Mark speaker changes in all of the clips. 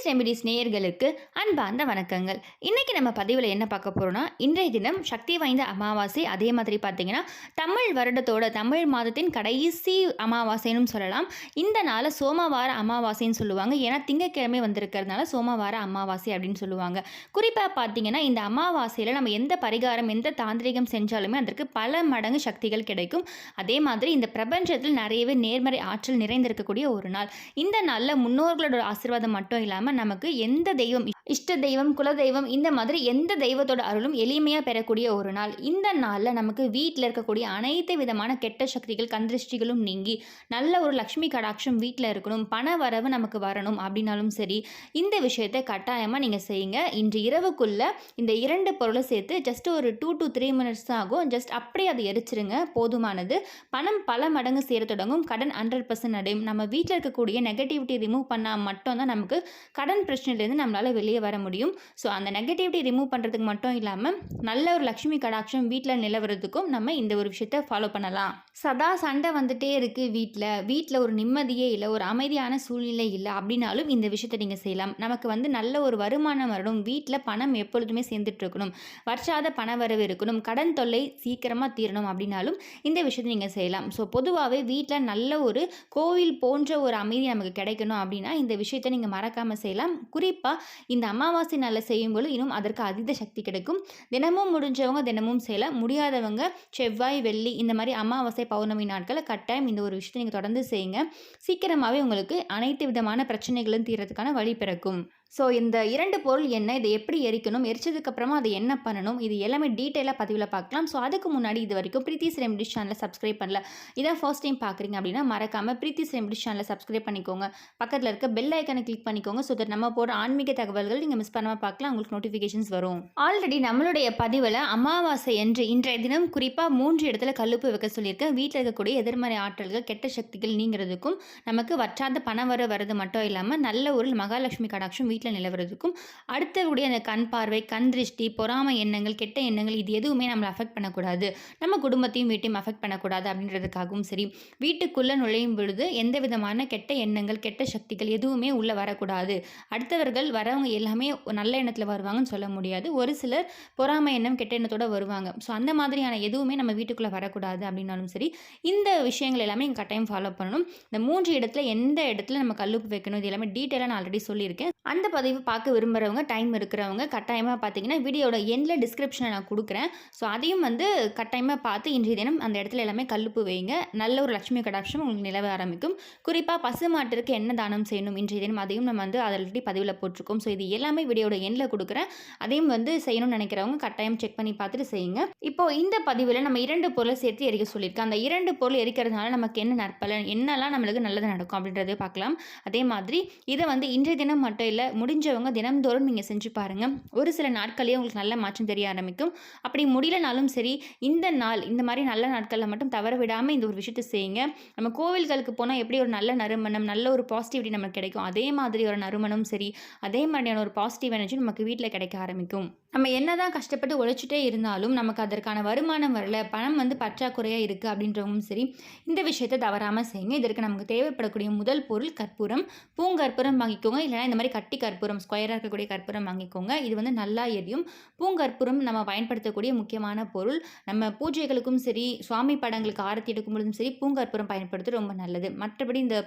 Speaker 1: Preethi's remedies நேயர்களுக்கு அன்பார்ந்த வணக்கங்கள். இன்றைக்கி நம்ம பதிவில் என்ன பார்க்க போகிறோம்னா இன்றைய தினம் சக்தி வாய்ந்த அமாவாசை. அதே மாதிரி பார்த்தீங்கன்னா தமிழ் வருடத்தோட தமிழ் மாதத்தின் கடைசி அமாவாசைன்னு சொல்லலாம். இந்த நாளை சோமவார அமாவாசைன்னு சொல்லுவாங்க. ஏன்னா திங்கக்கிழமை வந்திருக்கிறதுனால சோமவார அமாவாசை அப்படின்னு சொல்லுவாங்க. குறிப்பாக பார்த்தீங்கன்னா இந்த அமாவாசையில் நம்ம எந்த பரிகாரம் எந்த தாந்திரிகம் செஞ்சாலுமே அதற்கு பல மடங்கு சக்திகள் கிடைக்கும். அதே மாதிரி இந்த பிரபஞ்சத்தில் நிறையவே நேர்மறை ஆற்றல் நிறைந்திருக்கக்கூடிய ஒரு நாள். இந்த நாளில் முன்னோர்களோட ஆசீர்வாதம் மட்டும் இல்லாமல் நமக்கு எந்த தெய்வம் இஷ்ட தெய்வம் குல தெய்வம் இந்த மாதிரி எந்த தெய்வத்தோட அருளும் எளிமையாக பெறக்கூடிய ஒரு நாள். இந்த நாளில் நமக்கு வீட்டில் இருக்கக்கூடிய அனைத்து விதமான கெட்ட சக்திகள் கந்திருஷ்டிகளும் நீங்கி நல்ல ஒரு லக்ஷ்மி கடாட்சம் வீட்டில் இருக்கணும் பண வரவு நமக்கு வரணும் அப்படின்னாலும் சரி இந்த விஷயத்தை கட்டாயமாக நீங்கள் செய்யுங்க. இன்று இரவுக்குள்ளே இந்த இரண்டு பொருளை சேர்த்து ஜஸ்ட் ஒரு டூ டு த்ரீ மினிட்ஸ் தான் ஆகும். ஜஸ்ட் அப்படியே அதை எரிச்சிருங்க. போதுமானது. பணம் பல மடங்கு சேர தொடங்கும். கடன் ஹண்ட்ரட் பர்சன்ட் அடையும். நம்ம வீட்டில் இருக்கக்கூடிய நெகட்டிவிட்டி ரிமூவ் பண்ணால் மட்டும் தான் நமக்கு கடன் பிரச்சனையிலேருந்து நம்மளால் வெளியே வர முடியும். ஸோ அந்த நெகட்டிவிட்டி ரிமூவ் பண்ணுறதுக்கு மட்டும் இல்லாமல் நல்ல ஒரு லக்ஷ்மி கடாட்சம் வீட்டில் நிலவரத்துக்கும் நம்ம இந்த ஒரு விஷயத்தை ஃபாலோ பண்ணலாம். சதா சண்டை வந்துட்டே இருக்குது வீட்டில் வீட்டில் ஒரு நிம்மதியே இல்லை ஒரு அமைதியான சூழ்நிலை இல்லை அப்படின்னாலும் இந்த விஷயத்தை நீங்கள் செய்யலாம். நமக்கு வந்து நல்ல ஒரு வருமானம் வரணும். வீட்டில் பணம் எப்பொழுதுமே சேர்ந்துட்டு இருக்கணும். வற்றாத பண வரவு இருக்கணும். கடன் தொல்லை சீக்கிரமாக தீரணும் அப்படின்னாலும் இந்த விஷயத்தை நீங்கள் செய்யலாம். ஸோ பொதுவாகவே வீட்டில் நல்ல ஒரு கோவில் போன்ற ஒரு அமைதி நமக்கு கிடைக்கணும் அப்படின்னா இந்த விஷயத்தை நீங்கள் மறக்காமல் செய்யலாம். குறிப்பாக இந்த அமாவாசை நாளில் செய்யும்போது இன்னும் அதற்கு அதீத சக்தி கிடைக்கும். தினமும் முடிஞ்சவங்க தினமும் செய்யலாம். முடியாதவங்க செவ்வாய் வெள்ளி இந்த மாதிரி அமாவாசை பௌர்ணமி நாட்களில் கட்டாயம் இந்த ஒரு விஷயத்தை நீங்கள் தொடர்ந்து செய்யுங்க. சீக்கிரமாகவே உங்களுக்கு அனைத்து விதமான பிரச்சனைகளும் தீர்றதுக்கான வழி பிறக்கும். ஸோ இந்த இரண்டு பொருள் என்ன? இதை எப்படி எரிக்கணும்? எரிச்சதுக்கப்புறமா அதை என்ன பண்ணணும்? இது எல்லாமே டீட்டெயிலாக பதிவில் பார்க்கலாம். ஸோ அதுக்கு முன்னாடி இது வரைக்கும் பிரீத்திஸ் ரெமடிஸ் சேனலை சப்ஸ்கிரைப் பண்ணல. இதான் ஃபர்ஸ்ட் டைம் பார்க்குறீங்க அப்படின்னா மறக்காமல் பிரீத்திஸ் ரெமடிஸ் சேனலை சப்ஸ்கிரைப் பண்ணிக்கோங்க. பக்கத்தில் இருக்க பெல் ஐக்கனை கிளிக் பண்ணிக்கோங்க. ஸோ தட் நம்ம போகிற ஆன்மீக தகவல்கள் நீங்கள் மிஸ் பண்ணாமல் பார்க்கலாம். உங்களுக்கு நோட்டிஃபிகேஷன்ஸ் வரும். ஆல்ரெடி நம்மளுடைய பதிவில் அமாவாசை என்று இன்றைய தினம் குறிப்பாக மூன்று இடத்துல கல்லுப்பு வைக்க சொல்லியிருக்கேன். வீட்டில் இருக்கக்கூடிய எதிர்மறை ஆற்றல்கள் கெட்ட சக்திகள் நீங்கிறதுக்கும் நமக்கு வற்றாத பணம் வர வரது மட்டும் இல்லாமல் நல்ல ஒரு மகாலட்சுமி கடாட்சம் வீட்டில் நிலவரதுக்கும் அடுத்தவுடைய அந்த கண் பார்வை கண் திருஷ்டி பொறாமை எண்ணங்கள் கெட்ட எண்ணங்கள் இது எதுவுமே நம்மளை அஃபெக்ட் பண்ணக்கூடாது. நம்ம குடும்பத்தையும் வீட்டையும் அஃபெக்ட் பண்ணக்கூடாது அப்படின்றதுக்காகவும் சரி. வீட்டுக்குள்ளே நுழையும் பொழுது எந்த விதமான கெட்ட எண்ணங்கள் கெட்ட சக்திகள் எதுவுமே உள்ளே வரக்கூடாது. அடுத்தவர்கள் வரவங்க எல்லாமே நல்ல எண்ணத்தில் வருவாங்கன்னு சொல்ல முடியாது. ஒரு சிலர் பொறாமை எண்ணம் கெட்ட எண்ணத்தோடு வருவாங்க. ஸோ அந்த மாதிரியான எதுவுமே நம்ம வீட்டுக்குள்ளே வரக்கூடாது அப்படின்னாலும் சரி இந்த விஷயங்கள் எல்லாமே நீங்கள் கட்டாயம் ஃபாலோ பண்ணணும். இந்த மூன்று இடத்துல எந்த இடத்துல நம்ம கல்லுப்பு வைக்கணும் இது எல்லாமே டீட்டெயிலாக நான் ஆல்ரெடி சொல்லியிருக்கேன். அந்த பதிவு பார்க்க விரும்புகிறவங்க டைம் இருக்கிறவங்க கட்டாயமாக பார்த்தீங்கன்னா வீடியோட எண்டில் டிஸ்கிரிப்ஷனை நான் கொடுக்குறேன். ஸோ அதையும் வந்து கட்டாயமாக பார்த்து இன்றைய தினம் அந்த இடத்துல எல்லாமே கல்லுப்பு வைங்க நல்ல ஒரு லட்சுமி கடாட்சம் உங்களுக்கு நிலவ ஆரம்பிக்கும். குறிப்பாக பசு மாட்டிற்கு என்ன தானம் செய்யணும் இன்றைய தினம் அதையும் நம்ம வந்து ஆல்ரெடி பதிவில் போட்டிருக்கோம். ஸோ இது எல்லாமே வீடியோட எண்டில் கொடுக்குறேன். அதையும் வந்து செய்யணும்னு நினைக்கிறவங்க கட்டாயம் செக் பண்ணி பார்த்துட்டு செய்யுங்க. இப்போ இந்த பதிவில் நம்ம இரண்டு பொருளை சேர்த்து எரிக்க சொல்லியிருக்கேன். அந்த இரண்டு பொருள் எரிக்கிறதுனால நமக்கு என்ன நற்பலன் என்னெல்லாம் நம்மளுக்கு நல்லது நடக்கும் அப்படின்றத பார்க்கலாம். அதே மாதிரி இதை வந்து இன்றைய தினம் மட்டும் இல்லை முடிஞ்சவங்க தினம்தோறும் நீங்கள் செஞ்சு பாருங்கள் ஒரு சில நாட்களே உங்களுக்கு நல்ல மாற்றம் தெரிய ஆரம்பிக்கும். அப்படி முடியலனாலும் சரி இந்த நாள் இந்த மாதிரி நல்ல நாட்களில் மட்டும் தவற விடாமல் இந்த ஒரு விஷயத்தை செய்யுங்க. நம்ம கோவில்களுக்கு போனால் எப்படி ஒரு நல்ல நறுமணம் நல்ல ஒரு பாசிட்டிவிட்டி நமக்கு கிடைக்கும்? அதே மாதிரி ஒரு நறுமணம் சரி அதே மாதிரியான ஒரு பாசிட்டிவ் எனர்ஜி நமக்கு வீட்டில் கிடைக்க ஆரம்பிக்கும். நம்ம என்ன தான் கஷ்டப்பட்டு உழைச்சிட்டே இருந்தாலும் நமக்கு அதற்கான வருமானம் வரல பணம் வந்து பற்றாக்குறையாக இருக்குது அப்படின்றவங்களும் சரி இந்த விஷயத்தை தவறாமல் செய்யுங்க. இதற்கு நமக்கு தேவைப்படக்கூடிய முதல் பொருள் கற்பூரம். பூங்கற்பூரம் வாங்கிக்கோங்க. இல்லைனா இந்த மாதிரி கட்டி கற்பூரம் ஸ்கொயராக இருக்கக்கூடிய கற்பூரம் வாங்கிக்கோங்க. இது வந்து நல்லா எரியும். பூங்கற்பூரம் நம்ம பயன்படுத்தக்கூடிய முக்கியமான பொருள். நம்ம பூஜைகளுக்கும் சரி சுவாமி படங்களுக்கு ஆரத்தி எடுக்கும் பொழுதும் சரி பூங்கற்பூரம் பயன்படுத்துறது ரொம்ப நல்லது. மற்றபடி இந்த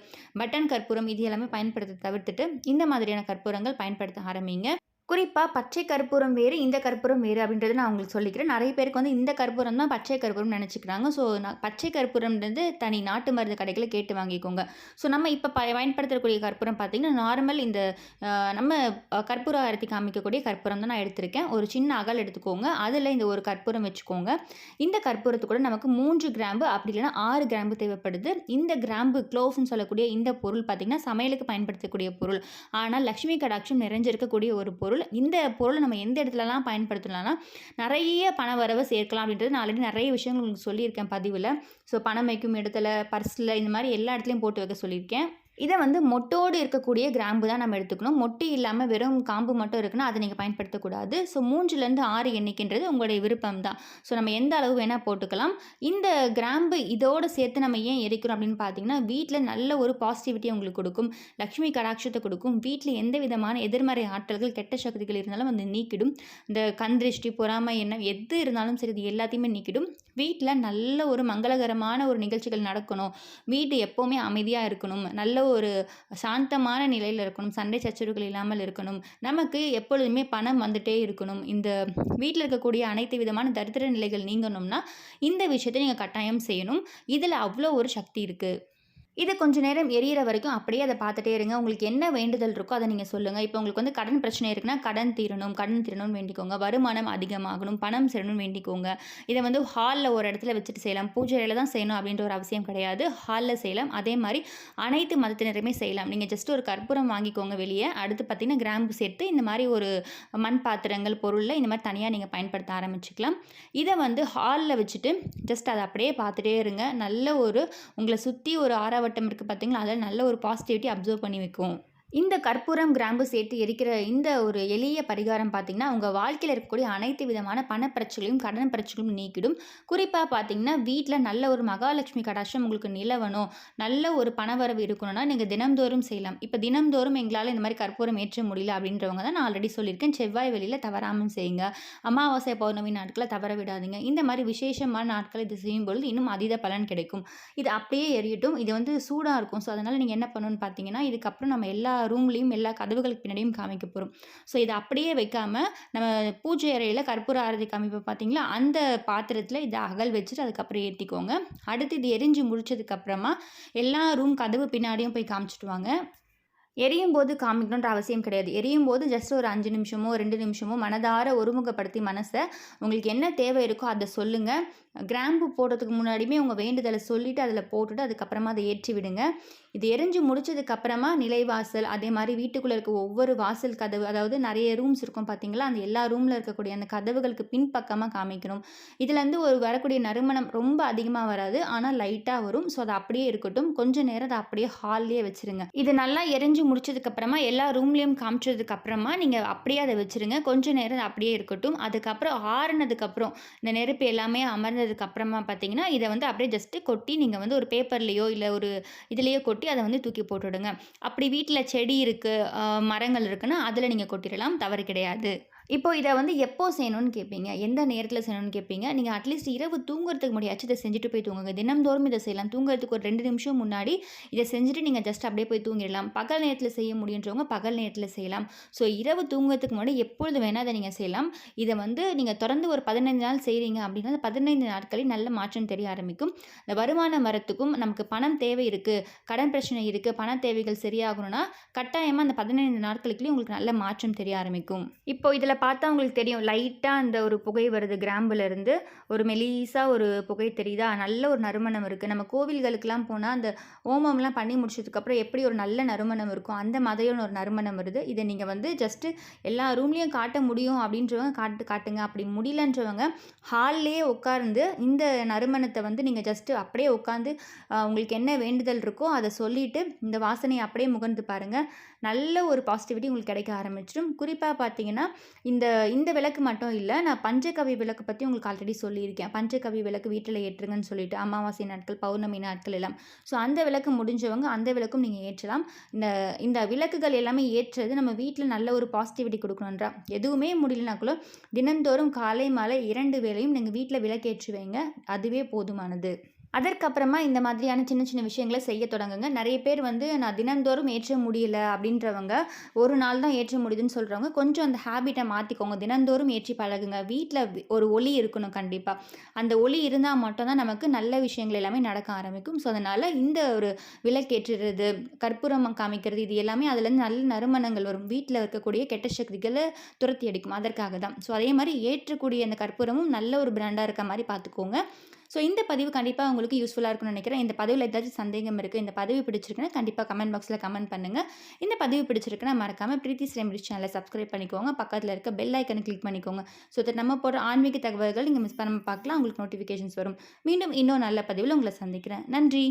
Speaker 1: பட்டன் கற்பூரம் இது எல்லாமே பயன்படுத்த தவிர்த்துட்டு இந்த மாதிரியான கற்பூரங்கள் பயன்படுத்த ஆரம்பிங்க. குறிப்பாக பச்சை கற்பூரம் வேறு இந்த கற்பூரம் வேறு அப்படின்றத நான் உங்களுக்கு சொல்லிக்கிறேன். நிறைய பேருக்கு வந்து இந்த கற்பூரம் தான் பச்சை கற்பூரம் நினச்சிக்கிறாங்க. ஸோ நான் பச்சை கற்பூரம்ன்றது தனி நாட்டு மருந்து கடைகளை கேட்டு வாங்கிக்கோங்க. ஸோ நம்ம இப்போ ப பயன்படுத்தக்கூடிய கற்பூரம் பார்த்திங்கன்னா நார்மல் இந்த நம்ம கற்பூர ஆரத்தி காமிக்கக்கூடிய கற்பூரம் தான் நான் எடுத்திருக்கேன். ஒரு சின்ன அகல் எடுத்துக்கோங்க. அதில் இந்த ஒரு கற்பூரம் வச்சுக்கோங்க. இந்த கற்பூரத்து கூட நமக்கு மூன்று கிராம்பு அப்படி இல்லைன்னா ஆறு கிராம்பு தேவைப்படுது. இந்த கிராம்பு க்ளோவ்ஸ்னு சொல்லக்கூடிய இந்த பொருள் பார்த்திங்கன்னா சமையலுக்கு பயன்படுத்தக்கூடிய பொருள். ஆனால் லக்ஷ்மி கடாட்சம் நிறைஞ்சிருக்கக்கூடிய ஒரு பொருள். இந்த பொருளை நம்ம எந்த இடத்துலலாம் பயன்படுத்தலாம்னா நிறைய பண வரவை சேர்க்கலாம் அப்படின்றது நான் ஆல்ரெடி நிறைய விஷயங்கள் உங்களுக்கு சொல்லியிருக்கேன் பதிவில். ஸோ பணம் வைக்கும் இடத்துல பர்ஸில் இந்த மாதிரி எல்லா இடத்துலையும் போட்டு வைக்க சொல்லியிருக்கேன். இதை வந்து மொட்டோடு இருக்கக்கூடிய கிராம்பு தான் நம்ம எடுத்துக்கணும். மொட்டு இல்லாமல் வெறும் காம்பு மட்டும் இருக்குன்னா அதை நீங்கள் பயன்படுத்தக்கூடாது. ஸோ மூன்றுலேருந்து ஆறு எண்ணிக்கின்றது உங்களுடைய விருப்பம் தான். ஸோ நம்ம எந்த அளவு வேணால் போட்டுக்கலாம். இந்த கிராம்பு இதோடு சேர்த்து நம்ம ஏன் எரிக்கிறோம் அப்படின்னு பார்த்தீங்கன்னா வீட்டில் நல்ல ஒரு பாசிட்டிவிட்டி உங்களுக்கு கொடுக்கும். லக்ஷ்மி கடாட்சத்தை கொடுக்கும். வீட்டில் எந்த விதமான எதிர்மறை ஆற்றல்கள் கெட்ட சக்திகள் இருந்தாலும் வந்து நீக்கிடும். இந்த கந்திருஷ்டி பொறாமை எண்ணம் எது இருந்தாலும் சரி இது எல்லாத்தையுமே நீக்கிடும். வீட்டில் நல்ல ஒரு மங்களகரமான ஒரு நிகழ்ச்சிகள் நடக்கணும். வீடு எப்போவுமே அமைதியாக இருக்கணும். நல்ல ஒரு சாந்தமான நிலையில் இருக்கணும். சண்டை சச்சரவுகள் இல்லாமல் இருக்கணும். நமக்கு எப்பொழுதுமே பணம் வந்துட்டே இருக்கணும். இந்த வீட்டில் இருக்கக்கூடிய அனைத்து விதமான தரித்திர நிலைகள் நீங்கணும்னா இந்த விஷயத்தை நீங்கள் கட்டாயம் செய்யணும். இதில் அவ்வளோ ஒரு சக்தி இருக்குது இதை கொஞ்ச நேரம் எரியிற வரைக்கும் அப்படியே அதை பார்த்துட்டே இருங்க. உங்களுக்கு என்ன வேண்டுதல் இருக்கோ அதை நீங்கள் சொல்லுங்கள் இப்போ உங்களுக்கு வந்து கடன் பிரச்சனை இருக்குன்னா கடன் தீரணும் கடன் தீரணும்னு வேண்டிக்கோங்க. வருமானம் அதிகமாகணும் பணம் சேரணும்னு வேண்டிக்கோங்க. இதை வந்து ஹாலில் ஒரு இடத்துல வச்சுட்டு செய்யலாம். பூஜையில் தான் செய்யணும் அப்படின்ற ஒரு அவசியம் கிடையாது. ஹாலில் செய்யலாம். அதே மாதிரி அனைத்து மதத்தினருமே செய்யலாம். நீங்கள் ஜஸ்ட் ஒரு கற்பூரம் வாங்கிக்கோங்க வெளியே. அடுத்து பார்த்தீங்கன்னா கிராம்பு சேர்த்து இந்த மாதிரி ஒரு மண் பாத்திரங்கள் பொருளில் இந்த மாதிரி தனியாக நீங்கள் பயன்படுத்த ஆரம்பிச்சுக்கலாம். இதை வந்து ஹாலில் வச்சுட்டு ஜஸ்ட் அதை அப்படியே பார்த்துட்டே இருங்க. நல்ல ஒரு உங்களை சுற்றி ஒரு ஆறாவது வட்டம் இருக்குது பார்த்தீங்களா அதில் நல்ல ஒரு பாசிட்டிவிட்டி அப்சர்வ் பண்ணி வைக்கும். இந்த கற்பூரம் கிராம்பு சேர்த்து எரிக்கிற இந்த ஒரு எளிய பரிகாரம் பார்த்திங்கன்னா உங்கள் வாழ்க்கையில் இருக்கக்கூடிய அனைத்து விதமான பணப்பிரச்சனையும் கடன் பிரச்சனையும் நீக்கிடும். குறிப்பாக பார்த்தீங்கன்னா வீட்டில் நல்ல ஒரு மகாலட்சுமி கடாட்சம் உங்களுக்கு நிலவணும். நல்ல ஒரு பணவரவு இருக்கணும்னா நீங்கள் தினம்தோறும் செய்யலாம். இப்போ தினம்தோறும் எங்களால் இந்த மாதிரி கற்பூரம் ஏற்ற முடியல அப்படின்றவங்க தான் நான் ஆல்ரெடி சொல்லியிருக்கேன். செவ்வாய் வெளியில் தவறாமல் செய்யுங்க. அமாவாசை பௌர்ணமி நாட்களை தவற விடாதீங்க. இந்த மாதிரி விசேஷமான நாட்களை இது செய்யும் பொழுது இன்னும் அதீத பலன் கிடைக்கும். இது அப்படியே எரியட்டும். இது வந்து சூடாக இருக்கும். ஸோ அதனால் நீங்கள் என்ன பண்ணணும்னு பார்த்தீங்கன்னா இதுக்கப்புறம் நம்ம எல்லா ரூம்லேயும் எல்லா கதவுகளுக்கு பின்னாடியும் காமிக்க போகிறோம் ஸோ இதை அப்படியே வைக்காமல் நம்ம பூஜை அறையில் கற்பூர ஆரதி காமிப்போம் பார்த்தீங்களா? அந்த பாத்திரத்தில் இதை அகல் வச்சுட்டு அதுக்கப்புறம் ஏற்றிக்கோங்க அடுத்து இது எரிஞ்சு முடிச்சதுக்கப்புறமா எல்லா ரூம் கதவு பின்னாடியும் போய் காமிச்சிட்டு வாங்க. எரியும் போது காமிக்கணுன்ற அவசியம் கிடையாது. எரியும் போது ஜஸ்ட் ஒரு அஞ்சு நிமிஷமோ ரெண்டு நிமிஷமோ மனதார ஒருமுகப்படுத்தி மனசை உங்களுக்கு என்ன தேவை இருக்கோ அதை சொல்லுங்கள் கிராம்பு போடுறதுக்கு முன்னாடியுமே உங்கள் வேண்டுதலை சொல்லிவிட்டு அதில் போட்டுட்டு அதுக்கப்புறமா அதை ஏற்றி விடுங்க. இது எரிஞ்சு முடிச்சதுக்கப்புறமா நிலைவாசல் அதே மாதிரி வீட்டுக்குள்ளே இருக்க ஒவ்வொரு வாசல் கதவு அதாவது நிறைய ரூம்ஸ் இருக்கும் பார்த்தீங்களா அந்த எல்லா ரூமில் இருக்கக்கூடிய அந்த கதவுகளுக்கு பின்பக்கமாக காமிக்கணும். இதுலேருந்து ஒரு வரக்கூடிய நறுமணம் ரொம்ப அதிகமாக வராது. ஆனால் லைட்டாக வரும். ஸோ அது அப்படியே இருக்கட்டும். கொஞ்சம் நேரம் அதை அப்படியே ஹால்லேயே வச்சுருங்க. இது நல்லா எரிஞ்சு முடிச்சதுக்கப்புறமா எல்லா ரூம்லேயும் காமிச்சதுக்கப்புறமா நீங்கள் அப்படியே அதை வச்சுருங்க. கொஞ்சம் நேரம் அப்படியே இருக்கட்டும். அதுக்கப்புறம் ஆறுனதுக்கப்புறம் இந்த நெருப்பு எல்லாமே அமர்ந்ததுக்கப்புறமா பார்த்தீங்கன்னா இதை வந்து அப்படியே ஜஸ்ட்டு கொட்டி நீங்கள் வந்து ஒரு பேப்பர்லேயோ இல்லை ஒரு இதுலேயோ கொட்டி அதை வந்து தூக்கி போட்டுவிடுங்க அப்படி வீட்டில் செடி இருக்குது மரங்கள் இருக்குன்னா அதில் நீங்கள் கொட்டிடலாம். தவறு கிடையாது. இப்போ இதை வந்து எப்போ செய்யணும்னு கேட்பீங்க எந்த நேரத்தில் செய்யணும்னு கேட்பீங்க நீங்கள் அட்லீஸ்ட் இரவு தூங்குறதுக்கு முடியாச்சும் இதை செஞ்சுட்டு போய் தூங்குங்க. தினம்தோறும் இதை செய்யலாம். தூங்குறதுக்கு ஒரு ரெண்டு நிமிஷம் முன்னாடி இதை செஞ்சுட்டு நீங்கள் ஜஸ்ட் அப்படியே போய் தூங்கிடலாம். பகல் நேரத்தில் செய்ய முடியுன்றவங்க பகல் நேரத்தில் செய்யலாம். ஸோ இரவு தூங்குறதுக்கு முன்னாடி எப்பொழுது வேணால் அதை நீங்கள் செய்யலாம். இதை வந்து நீங்கள் தொடர்ந்து ஒரு பதினைந்து நாள் செய்கிறீங்க அப்படின்னா அந்த பதினைந்து நாட்களில் நல்ல மாற்றம் தெரிய ஆரம்பிக்கும். இந்த வருமானம் வரத்துக்கும் நமக்கு பணம் தேவை இருக்குது கடன் பிரச்சனை இருக்குது பண தேவைகள் சரியாகணும்னா கட்டாயமாக அந்த பதினைந்து நாட்களுக்குள்ளேயும் உங்களுக்கு நல்ல மாற்றம் தெரிய ஆரம்பிக்கும். இப்போ இதில் பார்த்தா உங்களுக்கு தெரியும் லைட்டாக அந்த ஒரு புகை வருது கிராம்புலேருந்து. ஒரு மெலீஸாக ஒரு புகை தெரியுதா? நல்ல ஒரு நறுமணம் இருக்குது நம்ம கோவில்களுக்கெல்லாம் போனால் அந்த ஓமம்லாம் பண்ணி முடிச்சதுக்கப்புறம் எப்படி ஒரு நல்ல நறுமணம் இருக்கும்? அந்த மாதிரியான ஒரு நறுமணம் வருது. இதை நீங்கள் வந்து ஜஸ்ட்டு எல்லா ரூம்லேயும் காட்ட முடியும் அப்படின்றவங்க காட்டு காட்டுங்க. அப்படி முடியலன்றவங்க ஹால்லேயே உட்கார்ந்து இந்த நறுமணத்தை வந்து நீங்கள் ஜஸ்ட்டு அப்படியே உட்காந்து உங்களுக்கு என்ன வேண்டுதல் இருக்கோ அதை சொல்லிவிட்டு இந்த வாசனையை அப்படியே முகர்ந்து பாருங்கள் நல்ல ஒரு பாசிட்டிவிட்டி உங்களுக்கு கிடைக்க ஆரம்பிச்சிடும். குறிப்பாக பார்த்தீங்கன்னா இந்த இந்த விளக்கு மட்டும் இல்லை நான் பஞ்சகவி விளக்கு பற்றி உங்களுக்கு ஆல்ரெடி சொல்லியிருக்கேன். பஞ்சகவி விளக்கு வீட்டில் ஏற்றுங்கன்னு சொல்லிட்டு அமாவாசை நாட்கள் பௌர்ணமி நாட்கள் எல்லாம். ஸோ அந்த விளக்கு முடிஞ்சவங்க அந்த விளக்கும் நீங்கள் ஏற்றலாம். இந்த இந்த விளக்குகள் எல்லாமே ஏற்றது நம்ம வீட்டில் நல்ல ஒரு பாசிட்டிவிட்டி கொடுக்கணுன்றா எதுவுமே முடியலனா கூட தினந்தோறும் காலை மாலை இரண்டு வேளையும் நீங்கள் வீட்டில் விளக்கேற்றுவீங்க அதுவே போதுமானது. அதற்கப்புறமா இந்த மாதிரியான சின்ன சின்ன விஷயங்களை செய்ய தொடங்குங்க. நிறைய பேர் வந்து நான் தினந்தோறும் ஏற்ற முடியல அப்படின்றவங்க ஒரு நாள் தான் ஏற்ற முடியுதுன்னு சொல்கிறவங்க கொஞ்சம் அந்த ஹேபிட்டை மாற்றிக்கோங்க தினந்தோறும் ஏற்றி பழகுங்க. வீட்டில் ஒரு ஒளி இருக்கணும் கண்டிப்பாக அந்த ஒளி இருந்தால் மட்டும்தான் நமக்கு நல்ல விஷயங்கள் எல்லாமே நடக்க ஆரம்பிக்கும். ஸோ அதனால் இந்த ஒரு விளக்கேற்றுறது கற்பூரம் காமிக்கிறது இது எல்லாமே அதுலேருந்து நல்ல நறுமணங்கள் வரும். வீட்டில் இருக்கக்கூடிய கெட்ட சக்திகளை துரத்தி அடிக்கும். அதற்காக தான். ஸோ அதே மாதிரி ஏற்றக்கூடிய அந்த கற்பூரமும் நல்ல ஒரு பிராண்டாக இருக்க மாதிரி பார்த்துக்கோங்க. ஸோ இந்த பதிவு கண்டிப்பாக உங்களுக்கு யூஸ்ஃபுல்லாக இருக்கும்னு நினைக்கிறேன். இந்த பதிவில் ஏதாச்சும் சந்தேகம் இருக்குது இந்த பதிவு பிடிச்சிருக்குன்னா கண்டிப்பாக கமெண்ட் பாக்ஸில் கமெண்ட் பண்ணுங்கள் இந்த பதிவு பிடிச்சிருக்குன்னா மறக்காமல் பிரீத்தி ரெமிடிஸ் சேனலை சப்ஸ்கிரைப் பண்ணிக்கோங்க. பக்கத்தில் இருக்க பெல் ஐக்கனை கிளிக் பண்ணிக்கோங்க. ஸோ தட் நம்ம போகிற ஆன்மீக தகவல்கள் நீங்கள் மிஸ் பண்ணாமல் பார்க்கலாம் உங்களுக்கு நோட்டிஃபிகேஷன்ஸ் வரும். மீண்டும் இன்னும் நல்ல பதிவில் உங்களை சந்திக்கிறேன். நன்றி!